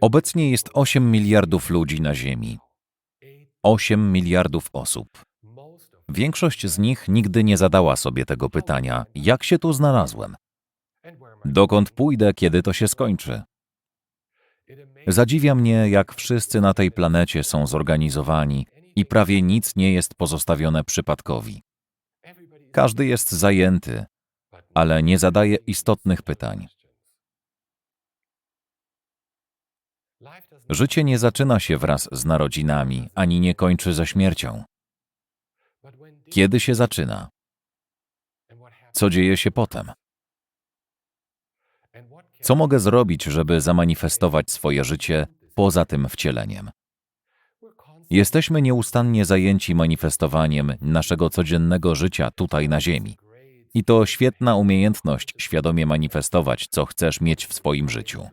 Obecnie jest 8 miliardów ludzi na Ziemi. 8 miliardów osób. Większość z nich nigdy nie zadała sobie tego pytania, jak się tu znalazłem, dokąd pójdę, kiedy to się skończy. Zadziwia mnie, jak wszyscy na tej planecie są zorganizowani i prawie nic nie jest pozostawione przypadkowi. Każdy jest zajęty, ale nie zadaje istotnych pytań. Życie nie zaczyna się wraz z narodzinami, ani nie kończy ze śmiercią. Kiedy się zaczyna? Co dzieje się potem? Co mogę zrobić, żeby zamanifestować swoje życie poza tym wcieleniem? Jesteśmy nieustannie zajęci manifestowaniem naszego codziennego życia tutaj na Ziemi. I to świetna umiejętność świadomie manifestować, co chcesz mieć w swoim życiu.